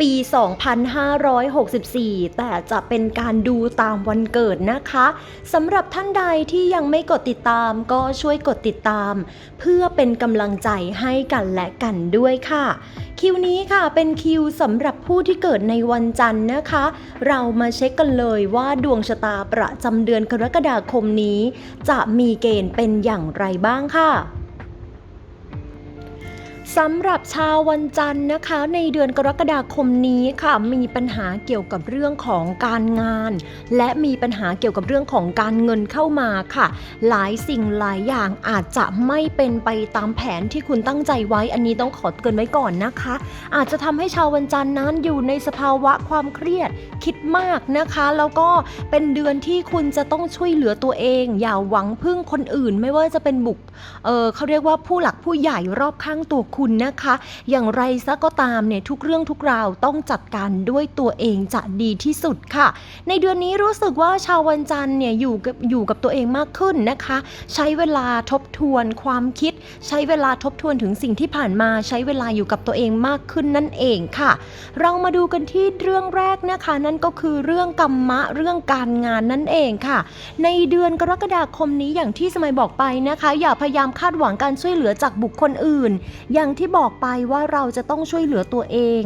ปี 2564 แต่จะเป็นการดูตามวันเกิดนะคะสำหรับท่านใดที่ยังไม่กดติดตามก็ช่วยกดติดตาม เพื่อเป็นกำลังใจให้กันและกันด้วยค่ะ คิวนี้ค่ะเป็นคิวสำหรับผู้ที่เกิดในวันจันทร์นะคะ เรามาเช็คกันเลยว่าดวงชะตาประจำเดือนกรกฎาคมนี้ จะมีเกณฑ์เป็นอย่างไรบ้างค่ะ สำหรับชาววันจันทร์นะคะ ในเดือนกรกฎาคมนี้ค่ะ มีปัญหาเกี่ยวกับเรื่องของการงาน และมีปัญหาเกี่ยวกับเรื่องของการเงินเข้ามาค่ะ หลายสิ่งหลายอย่างอาจจะไม่เป็นไปตามแผนที่คุณตั้งใจไว้ อันนี้ต้องขอเตือนไว้ก่อนนะคะ อาจจะทำให้ชาววันจันทร์นั้นอยู่ในสภาวะความเครียดคิดมากนะคะ แล้วก็เป็นเดือนที่คุณจะต้องช่วยเหลือตัวเอง อย่าหวังพึ่งคนอื่น ไม่ว่าจะเป็นบุคเออเขาเรียกว่าผู้หลักผู้ใหญ่รอบข้างตัวคุณนะคะ อย่างไรซะก็ตามเนี่ยทุกเรื่องทุกราวต้องจัดการด้วยตัวเองจะดีที่สุดค่ะ ในเดือนนี้รู้สึกว่าชาววันจันทร์เนี่ยอยู่กับอยู่กับตัวเองมากขึ้นนะคะ ใช้เวลาทบทวนความคิด ใช้เวลาทบทวนถึงสิ่งที่ผ่านมาใช้เวลาอยู่กับตัวเองมากขึ้นนั่นเองค่ะ เรามาดูกันที่เรื่องแรกนะคะ นั่นก็คือเรื่องกรรมะเรื่องการงานนั่นเองค่ะ ในเดือนกรกฎาคมนี้อย่างที่สมัยบอกไปนะคะ อย่าพยายามคาดหวังการช่วยเหลือจากบุคคลอื่น อย่างที่บอกไปว่าเราจะต้องช่วยเหลือตัวเอง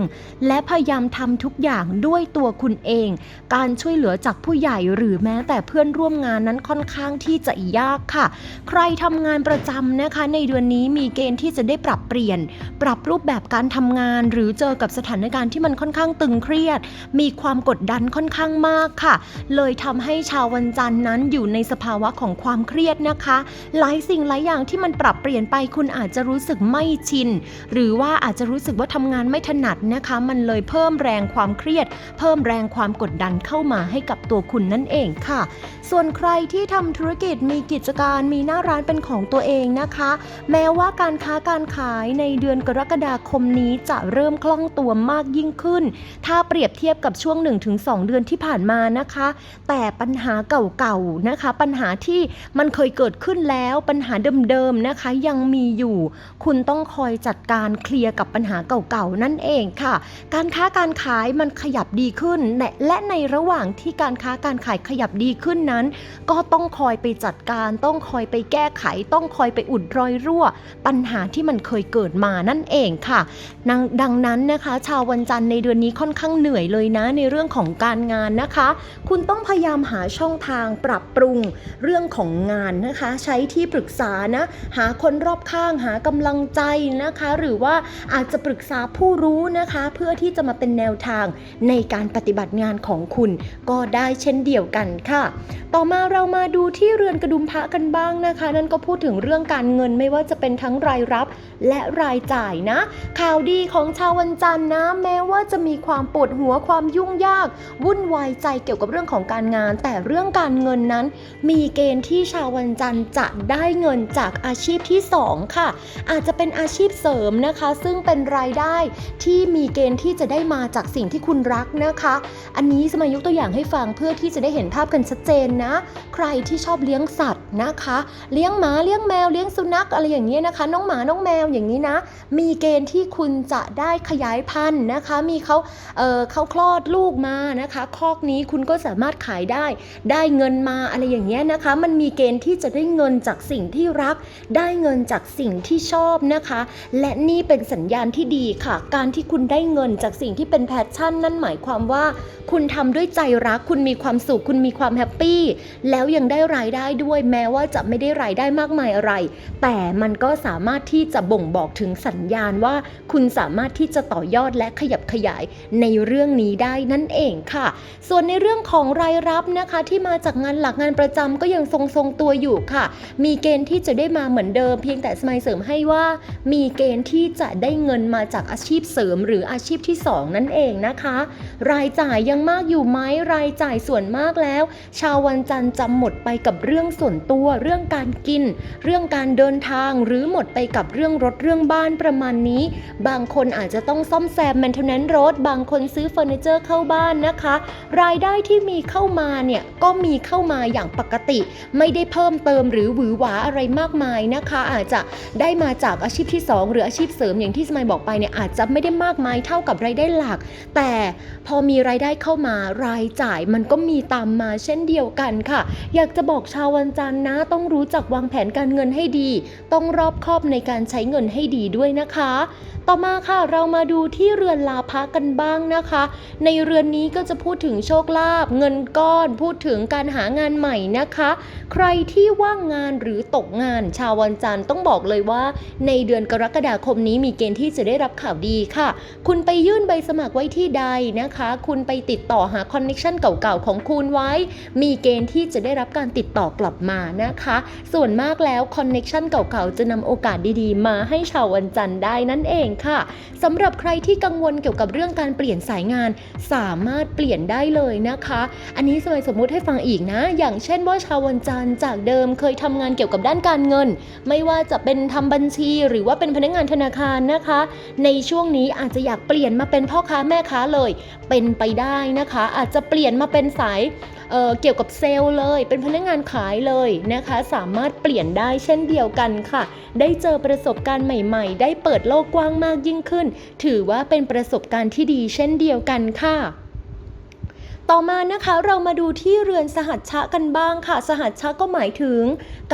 และพยายามทำทุกอย่างด้วยตัวคุณเอง การช่วยเหลือจากผู้ใหญ่หรือแม้แต่เพื่อนร่วมงานนั้นค่อนข้างที่จะยากค่ะ ใครทำงานประจำนะคะ ในเดือนนี้มีเกณฑ์ที่จะได้ปรับเปลี่ยน ปรับรูปแบบการทำงาน หรือเจอกับสถานการณ์ที่มันค่อนข้างตึงเครียด มีความกดดันค่อนข้างมากค่ะ เลยทำให้ชาววันจันทร์นั้นอยู่ในสภาวะของความเครียดนะคะ หลายสิ่งหลายอย่างที่มันปรับเปลี่ยนไปคุณอาจจะรู้สึกไม่ชินหรือว่าอาจจะรู้สึกว่าทำงานไม่ถนัดนะคะ มันเลยเพิ่มแรงความเครียด เพิ่มแรงความกดดันเข้ามาให้กับตัวคุณนั่นเองค่ะ ส่วนใครที่ทำธุรกิจมีกิจการมีหน้าร้านเป็นของตัวเองนะคะ แม้ว่าการค้าการขายในเดือนกรกฎาคมนี้จะเริ่มคล่องตัวมากยิ่งขึ้น ถ้าเปรียบเทียบกับช่วง 1-2 เดือนที่ผ่านมานะคะ แต่ปัญหาเก่าๆนะคะ ปัญหาที่มันเคยเกิดขึ้นแล้วปัญหาเดิมๆนะคะยังมีอยู่ คุณต้องคอยจัดการเคลียร์กับปัญหาเก่าๆนั่นเองค่ะ การค้าการขายมันขยับดีขึ้นและและในระหว่างที่การค้าการขายขยับดีขึ้นนั้น ก็ต้องคอยไปจัดการ ต้องคอยไปแก้ไข ต้องคอยไปอุดรอยรั่ว ปัญหาที่มันเคยเกิดมานั่นเองค่ะดังดังนั้นนะคะ ชาววันจันทร์ในเดือนนี้ค่อนข้างเหนื่อยเลยนะในเรื่องของการงานนะคะ คุณต้องพยายามหาช่องทางปรับปรุงเรื่องของงานนะคะ ใช้ที่ปรึกษานะ หาคนรอบข้างหากำลังใจนะคะ หรือว่าอาจจะปรึกษาผู้รู้นะคะ เพื่อที่จะมาเป็นแนวทางในการปฏิบัติงานของคุณก็ได้เช่นเดียวกันค่ะ ต่อมาเรามาดูที่เรือนกระดุมพระกันบ้างนะคะ นั่นก็พูดถึงเรื่องการเงินไม่ว่าจะเป็นทั้งรายรับและรายจ่ายนะ ข่าวดีของชาววันจันทร์นะ แม้ว่าจะมีความปวดหัวความยุ่งยาก วุ่นวายใจเกี่ยวกับเรื่องของการงาน แต่เรื่องการเงินนั้น มีเกณฑ์ที่ชาววันจันทร์จะได้เงินจากอาชีพที่ 2 ค่ะ อาจจะเป็นอาชีพเสริมนะคะ ซึ่งเป็นรายได้ที่มีเกณฑ์ที่จะได้มาจากสิ่งที่คุณรักนะคะ อันนี้สมายกตัวอย่างให้ฟังเพื่อที่จะได้เห็นภาพกันชัดเจนนะ ใครที่ชอบเลี้ยงสัตว์นะคะ เลี้ยงหมาเลี้ยงแมวเลี้ยงสุนัขอะไรอย่างเงี้ยนะคะ น้องหมาน้องแมวอย่างนี้นะ มีเกณฑ์ที่คุณจะได้ขยายพันธุ์นะคะ มีเขาเอ่อเขาคลอดลูกมานะคะคอกนี้คุณก็สามารถขายได้ ได้เงินมาอะไรอย่างเงี้ยนะคะ มันมีเกณฑ์ที่จะได้เงินจากสิ่งที่รัก ได้เงินจากสิ่งที่ชอบนะคะและนี่เป็นสัญญาณที่ดีค่ะ การที่คุณได้เงินจากสิ่งที่เป็นแพชชั่น นั่นหมายความว่า คุณทำด้วยใจรัก คุณมีความสุข คุณมีความแฮปปี้แล้วยังได้รายได้ด้วยแม้ว่าจะไม่ได้รายได้มากมายอะไร แต่มันก็สามารถที่จะบ่งบอกถึงสัญญาณว่า คุณสามารถที่จะต่อยอดและขยับขยายในเรื่องนี้ได้นั่นเองค่ะ ส่วนในเรื่องของรายรับนะคะที่มาจากงานหลักงานประจำก็ยังทรงๆตัวอยู่ค่ะ มีเกณฑ์ที่จะได้มาเหมือนเดิม เพียงแต่สมัยเสริมให้ว่ามีเกณฑ์ที่จะได้เงินมาจากอาชีพเสริมหรืออาชีพที่สองนั่นเองนะคะ รายจ่ายยังมากอยู่ไหมรายจ่ายส่วนมากแล้ว ชาววันจันทร์จะหมดไปกับเรื่องส่วนตัว เรื่องการกิน เรื่องการเดินทางหรือหมดไปกับเรื่องรถเรื่องบ้านประมาณนี้ บางคนอาจจะต้องซ่อมแซม maintenance รถ บางคนซื้อเฟอร์นิเจอร์เข้าบ้านนะคะ รายได้ที่มีเข้ามาเนี่ยก็มีเข้ามาอย่างปกติ ไม่ได้เพิ่มเติมหรือหวือหวาอะไรมากมายนะคะ อาจจะได้มาจากอาชีพที่2 หรืออาชีพเสริมอย่างที่สมัยบอกไปเนี่ยอาจจะไม่ได้มากมายเท่ากับรายได้หลัก แต่พอมีรายได้เข้ามารายจ่ายมันก็มีตามมาเช่นเดียวกันค่ะ อยากจะบอกชาววันจันทร์นะ ต้องรู้จักวางแผนการเงินให้ดี ต้องรอบคอบในการใช้เงินให้ดีด้วยนะคะ ต่อมาค่ะเรามาดูที่เรือนลาภะกันบ้างนะคะ ในเรือนนี้ก็จะพูดถึงโชคลาภเงินก้อน พูดถึงการหางานใหม่นะคะ ใครที่ว่างงานหรือตกงาน ชาววันจันทร์ต้องบอกเลยว่า ในเดือนกรกฎาคมนี้มีเกณฑ์ที่จะได้รับข่าวดีค่ะ คุณไปยื่นใบสมัครไว้ที่ใดนะคะ คุณไปติดต่อหาคอนเน็ชันเก่าๆของคุณไว้ มีเกณฑ์ที่จะได้รับการติดต่อกลับมานะคะ ส่วนมากแล้วคอนเน็ชันเก่าๆจะนำโอกาสดีๆ มาให้ชาววันจันทร์ได้นั่นเองค่ะสำหรับใครที่กังวลเกี่ยวกับเรื่องการเปลี่ยนสายงาน สามารถเปลี่ยนได้เลยนะคะ อันนี้สมัยสมมุติให้ฟังอีกนะ อย่างเช่นว่าชาววันจันทร์จากเดิมเคยทำงานเกี่ยวกับด้านการเงิน ไม่ว่าจะเป็นทำบัญชีหรือว่าเป็นพนักงานธนาคารนะคะ ในช่วงนี้อาจจะอยากเปลี่ยนมาเป็นพ่อค้าแม่ค้าเลย เป็นไปได้นะคะ อาจจะเปลี่ยนมาเป็นสายเเกี่ยวกับเซลล์เลย เป็นพนักงานขายเลยนะคะ สามารถเปลี่ยนได้เช่นเดียวกันค่ะ ได้เจอประสบการณ์ใหม่ ๆ ได้เปิดโลกกว้างมากยิ่งขึ้น ถือว่าเป็นประสบการณ์ที่ดีเช่นเดียวกันค่ะ ต่อมานะคะเรามาดูที่เรือนสหัชชะกันบ้างค่ะ สหัชชะก็หมายถึง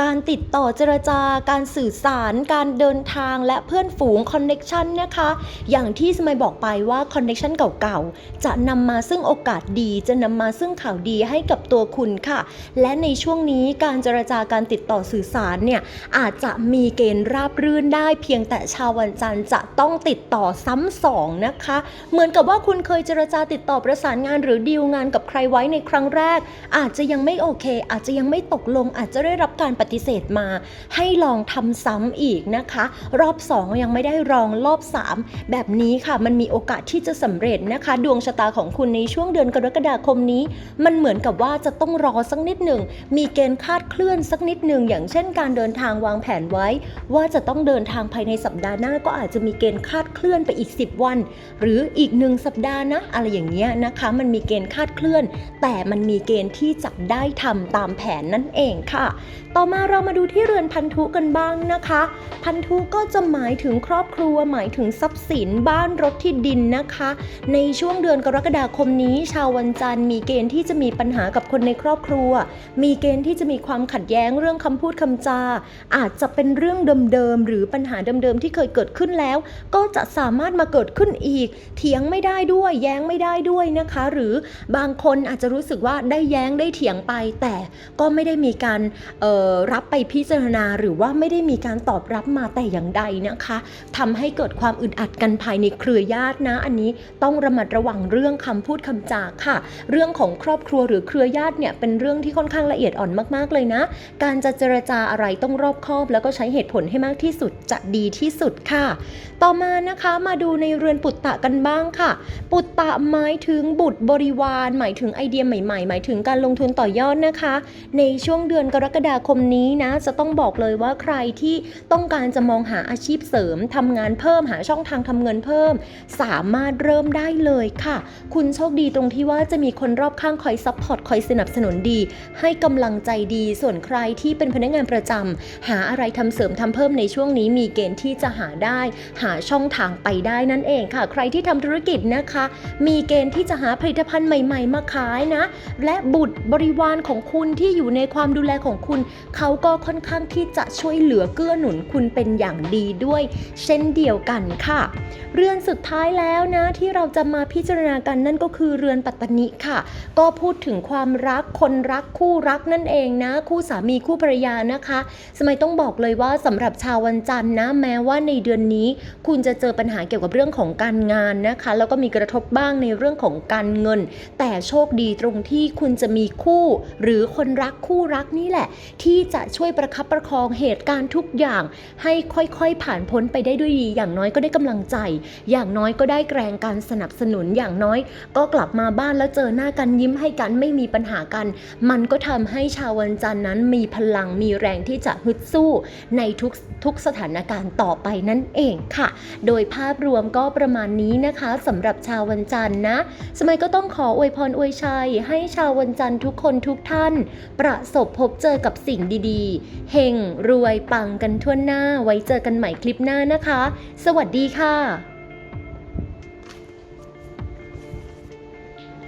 การติดต่อเจรจาการสื่อสาร การเดินทางและเพื่อนฝูงคอนเน็กชันนะคะ อย่างที่สมัยบอกไปว่าคอนเน็กชันเก่าๆ จะนำมาซึ่งโอกาสดีจะนำมาซึ่งข่าวดีให้กับตัวคุณค่ะ และในช่วงนี้การเจรจาการติดต่อสื่อสารเนี่ยอาจจะมีเกณฑ์ราบรื่นได้ เพียงแต่ชาววันจันทร์จะต้องติดต่อซ้ำสองนะคะ เหมือนกับว่าคุณเคยเจรจาติดต่อประสานงานหรือดีลงานกับใครไว้ในครั้งแรก อาจจะยังไม่โอเค อาจจะยังไม่ตกลง อาจจะได้รับการปฏิเสธมา ให้ลองทำซ้ำอีกนะคะ รอบ 2 ยังไม่ได้รองรอบ 3 แบบนี้ค่ะมันมีโอกาสที่จะสำเร็จนะคะ ดวงชะตาของคุณในช่วงเดือนกรกฎาคมนี้ มันเหมือนกับว่าจะต้องรอสักนิดหนึ่งมีเกณฑ์คาดเคลื่อนสักนิดหนึ่งอย่างเช่น การเดินทางวางแผนไว้ ว่าจะต้องเดินทางภายในสัปดาห์หน้าก็อาจจะมีเกณฑ์คาดเคลื่อนไปอีก 10 วัน หรืออีกหนึ่งสัปดาห์นะ อะไรอย่างเงี้ยนะคะ มันมีเกณฑ์คาดเคลื่อน แต่มันมีเกณฑ์ที่จะได้ทำตามแผนนั่นเองค่ะ ต่อมาเรามาดูที่เรือนพันธุกันบ้างนะคะ พันธุก็จะหมายถึงครอบครัว หมายถึงทรัพย์สินบ้านรถที่ดินนะคะ ในช่วงเดือนกรกฎาคมนี้ชาววันจันทร์มีเกณฑ์ที่จะมีปัญหากับคนในครอบครัว มีเกณฑ์ที่จะมีความขัดแย้งเรื่องคำพูดคำจา อาจจะเป็นเรื่องเดิมๆหรือปัญหาเดิมๆที่เคยเกิดขึ้นแล้ว ก็จะสามารถมาเกิดขึ้นอีก เถียงไม่ได้ด้วย แย้งไม่ได้ด้วยนะคะ หรือบางางคนอาจจะรู้สึกว่าได้แย้งได้เถียงไป แต่ก็ไม่ได้มีการรับไปพิจารณา หรือว่าไม่ได้มีการตอบรับมาแต่อย่างใดนะคะทำให้เกิดความอึดอัดกันภายในเครือญาตินะ อันนี้ต้องระมัดระวังเรื่องคำพูดคำจาค่ะ เรื่องของครอบครัวหรือเครือญาติเนี่ยเป็นเรื่องที่ค่อนข้างละเอียดอ่อนมากๆเลยนะ การจะเจรจาอะไรต้องรอบคอบ แล้วก็ใช้เหตุผลให้มากที่สุดจะดีที่สุดค่ะ ต่อมานะคะมาดูในเรือนปุตตะกันบ้างค่ะ ปุตตะหมายถึงบุตรบริวารหมายถึงไอเดียใหม่ๆ หมายถึงการลงทุนต่อยอดนะคะ ในช่วงเดือนกรกฎาคมนี้นะ จะต้องบอกเลยว่าใครที่ต้องการจะมองหาอาชีพเสริมทำงานเพิ่มหาช่องทางทำเงินเพิ่ม สามารถเริ่มได้เลยค่ะ คุณโชคดีตรงที่ว่าจะมีคนรอบข้างคอยซัพพอร์ตคอยสนับสนุนดี ให้กำลังใจดีส่วนใครที่เป็นพนักงานประจำหาอะไรทำเสริมทำเพิ่มในช่วงนี้มีเกณฑ์ที่จะหาได้ หาช่องทางไปได้นั่นเองค่ะ ใครที่ทำธุรกิจนะคะ มีเกณฑ์ที่จะหาผลิตภัณฑ์ใหม่ๆมาขายนะ และบุตรบริวารของคุณที่อยู่ในความดูแลของคุณ เขาก็ค่อนข้างที่จะช่วยเหลือเกื้อหนุนคุณเป็นอย่างดีด้วย เช่นเดียวกันค่ะ เรือนสุดท้ายแล้วนะ ที่เราจะมาพิจารณากันนั่นก็คือเรือนปัตตนิค่ะ ก็พูดถึงความรักคนรักคู่รักนั่นเองนะ คู่สามีคู่ภรรยานะคะ สมัยต้องบอกเลยว่าสำหรับชาววันจันทร์นะ แม้ว่าในเดือนนี้ คุณจะเจอปัญหาเกี่ยวกับเรื่องของการงานนะคะ แล้วก็มีกระทบบ้างในเรื่องของการเงิน แต่แต่โชคดีตรงที่คุณจะมีคู่ หรือคนรักคู่รักนี่แหละ ที่จะช่วยประคับประคองเหตุการณ์ทุกอย่าง ให้ค่อยๆผ่านพ้นไปได้ด้วยดี อย่างน้อยก็ได้กำลังใจ อย่างน้อยก็ได้แรงการสนับสนุนอย่างน้อย ก็กลับมาบ้านแล้วเจอหน้ากันยิ้มให้กันไม่มีปัญหากัน มันก็ทำให้ชาววันจันทร์นั้นมีพลังมีแรงที่จะฮึดสู้ในทุกทุกสถานการณ์ต่อไปนั่นเองค่ะ โดยภาพรวมก็ประมาณนี้นะคะสำหรับชาววันจันทร์นะ สมัยก็ต้องขออวยพรอวยชัย ให้ชาววันจันทร์ทุกคนทุกท่าน ประสบพบเจอกับสิ่งดีๆ เฮงรวยปังกันทั่วหน้าไว้เจอกันใหม่คลิปหน้านะคะ สวัสดีค่ะ